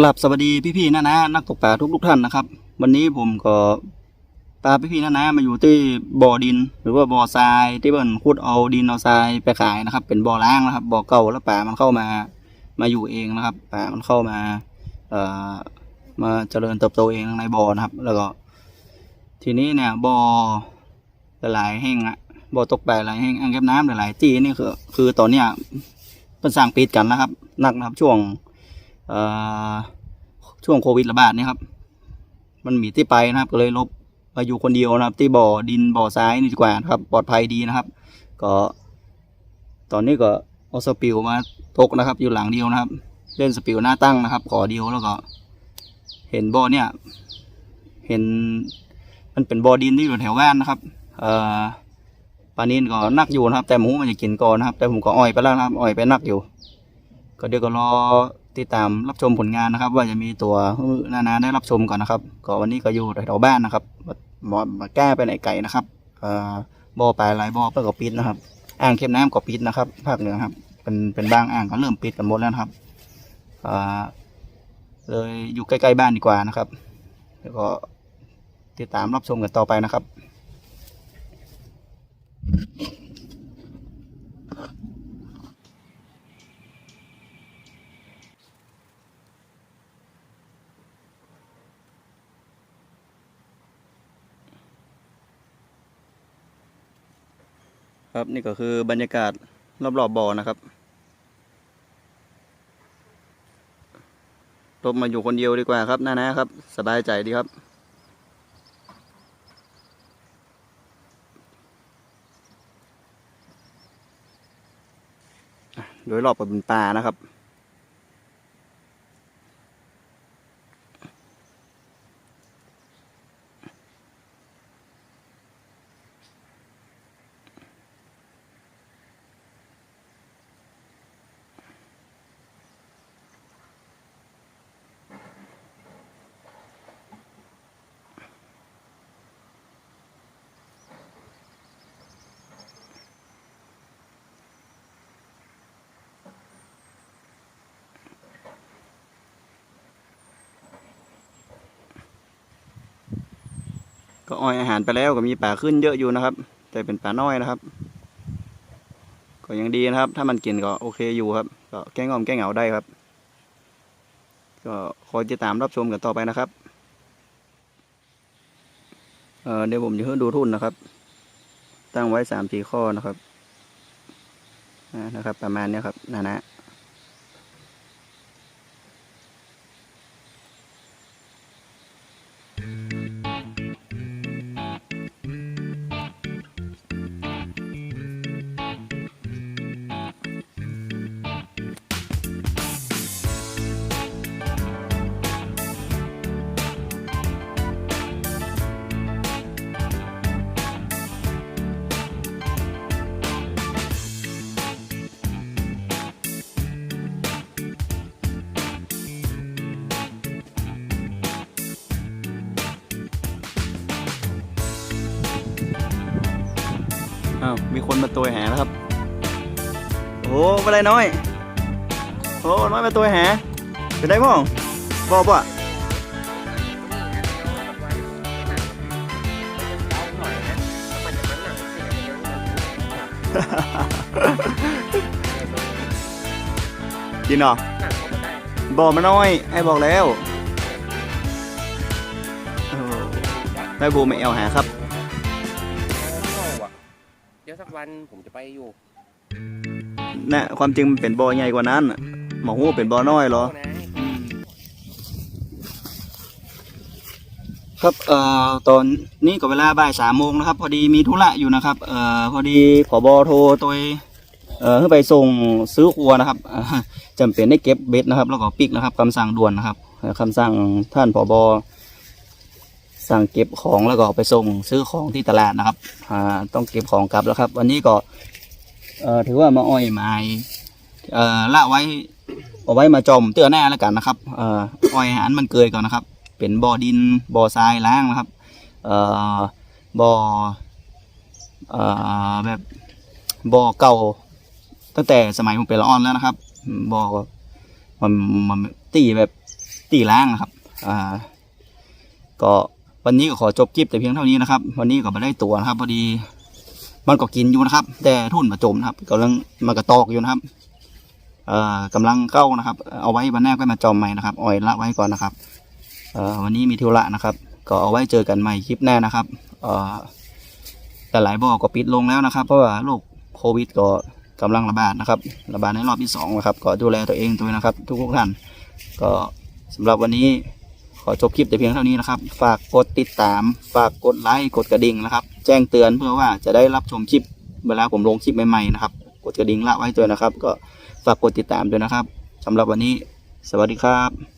กลับสวัสดีพี่ๆนะนะนักตกปลาทุกๆท่านนะครับ วันนี้ผมก็พาพี่ๆนะนะมาอยู่ที่บ่อดิน หรือว่าบ่อทรายที่เบิ่นขุดเอาดินเอาทรายไปขายนะครับ เป็นบ่อล้างนะครับบ่อเก่าแล้วปลามันเข้ามามาอยู่เองนะครับปลามันเข้ามาเอ่อมาเจริญเติบโตเองในบ่อนะครับ แล้วก็ ทีนี้เนี่ยบ่อหลายแห่งอะบ่อตกปลาหลายแห่งอ่างเก็บน้ำหลายๆที่นี่คือ คือตอนเนี้ยเป็นสร้างปิดกันแล้วครับนักนะครับช่วง ช่วงโควิดระบาดเนี่ยครับ มันมีที่ไปนะครับ ก็เลยลบมาอยู่คนเดียวนะครับ ที่บ่อดินบ่อทรายนี่ดีกว่าครับ ปลอดภัยดีนะครับ ก็ ตอนนี้ก็เอาสปิวมาตกนะครับ อยู่หลังเดียวนะครับ เล่นสปิวหน้าตั้งนะครับ ขอเดียวแล้วก็ เห็นบ่อเนี่ย เห็นมันเป็นบ่อดินที่อยู่แถวบ้านนะครับ เอ่อปลานินก็นักอยู่นะครับ แต่หมูมันจะกินก่อนนะครับ แต่ผมก็อ่อยไปแล้วนะครับอ่อยไปนักอยู่ ก็เดี๋ยวก็รอติดตามรับชมผลงานนะครับ ว่าจะมีตัวนานาได้รับชมก่อนนะครับก็วันนี้ก็อยู่แถวๆบ้านนะครับมามาแก้ไปไหนไก่นะครับบ่อปลาหลายบ่อเพื่อก็ปิดนะครับ อ่างเก็บน้ำก็ปิดนะครับภาคเหนือครับ เป็นเป็นบางอ่างก็เริ่มปิดกันหมดแล้วครับอ่าเลยอยู่ใกล้ๆบ้านดีกว่านะครับ แล้วก็ติดตามรับชมกันต่อไปนะครับ ครับนี่ก็คือบรรยากาศรอบๆบบ่อนะครับลบมาอยู่คนเดียวดีกว่าครับนานะครับ สบายใจดีครับ โดยรอบเป็นป่านะครับ ก็อ้อยอาหารไปแล้วก็มีป่าขึ้นเยอะอยู่นะครับ แต่เป็นป่าน้อยนะครับ ก็ยังดีนะครับ ถ้ามันกินก็โอเคอยู่ครับ ก็แก้งอมแก้เหงาได้ครับ ก็คอยติดตามรับชมกันต่อไปนะครับเอ่อเดี๋ยวผมจะให้ดูทุ่นนะครับ ตั้งไว้สามสี่ข้อนะครับอ่านะครับ ประมาณนี้ครับนะนะ อ้าวมีคนมาตัวแหแล้วครับโอ้โหอะไรน้อยโอ้น้อยมาตัวแหเป็นได้พ่องบอกป่ะกินเหรอบอกมาน้อยไอ้บอกแล้วโอ้แม่บูไม่เอาหาครับ วันผมจะไปอยู่นะความจริงมันเป็นบ่อใหญ่กว่านั้นน่ะหมอหูเป็นบ่อน้อยเหรอ นะ ครับเอ่อตอนนี้ก็เวลาบ่ายสามโมงนะครับ พอดีมีธุระอยู่นะครับเอ่อพอดีผบโทรตัวเอ่อให้ไปส่งซื้อครัวนะครับอ่าจำเป็นได้เก็บเบ็ดนะครับ แล้วก็ปิกนะครับคำสั่งด่วนนะครับเอ่อคำสั่งท่านผบ สั่งเก็บของแล้วก็ไปส่งซื้อของที่ตลาดนะครับอ่าต้องเก็บของกลับแล้วครับ วันนี้ก็เอ่อถือว่ามาอ้อยไม้เอ่อละไว้เอาไว้มาจอมเตื้อหน้าแล้วกันนะครับเอ่ออ้อยอาหารมันเกยก่อนนะครับ เป็นบ่อดินบ่อทรายล้างนะครับเอ่อบ่อเอ่อแบบบ่อเก่าตั้งแต่สมัยผมเป็นละอ่อนแล้วนะครับบอกว่ามันมันตีแบบตีล้างนะครับ อ่า ก็ วันนี้ก็ขอจบคลิปแต่เพียงเท่านี้นะครับ วันนี้ก็ม่ได้ตัวนะครับ พอดี มันก็กินอยู่นะครับ แต่ทุ่นมาจมนะครับกำลังมากระตอกอยู่นะครับเอ่อกำลังเข้านะครับ เอาไว้วันหน้าก็มาจอมใหม่นะครับอ่อยละไว้ก่อนนะครับเอ่อวันนี้มีธุระนะครับ ก็เอาไว้เจอกันใหม่คลิปหน้านะครับเอ่อแต่หลายบ่อก็ปิดลงแล้วนะครับ เพราะว่าโรคโควิดก็กำลังระบาดนะครับ ระบาดในรอบที่สองนะครับ ก็ดูแลตัวเองด้วยนะครับ ทุกๆท่าน ก็สำหรับวันนี้ อจบคลิปแต่เพียงเท่านี้นะครับ ฝากกดติดตาม ฝากกดไลค์ กดกระดิ่งนะครับ แจ้งเตือนเพื่อว่าจะได้รับชมคลิปเวลาผมลงคลิปใหม่ๆนะครับ กดกระดิ่งละไว้ด้วยนะครับ ก็ฝากกดติดตามด้วยนะครับสำหรับวันนี้ สวัสดีครับ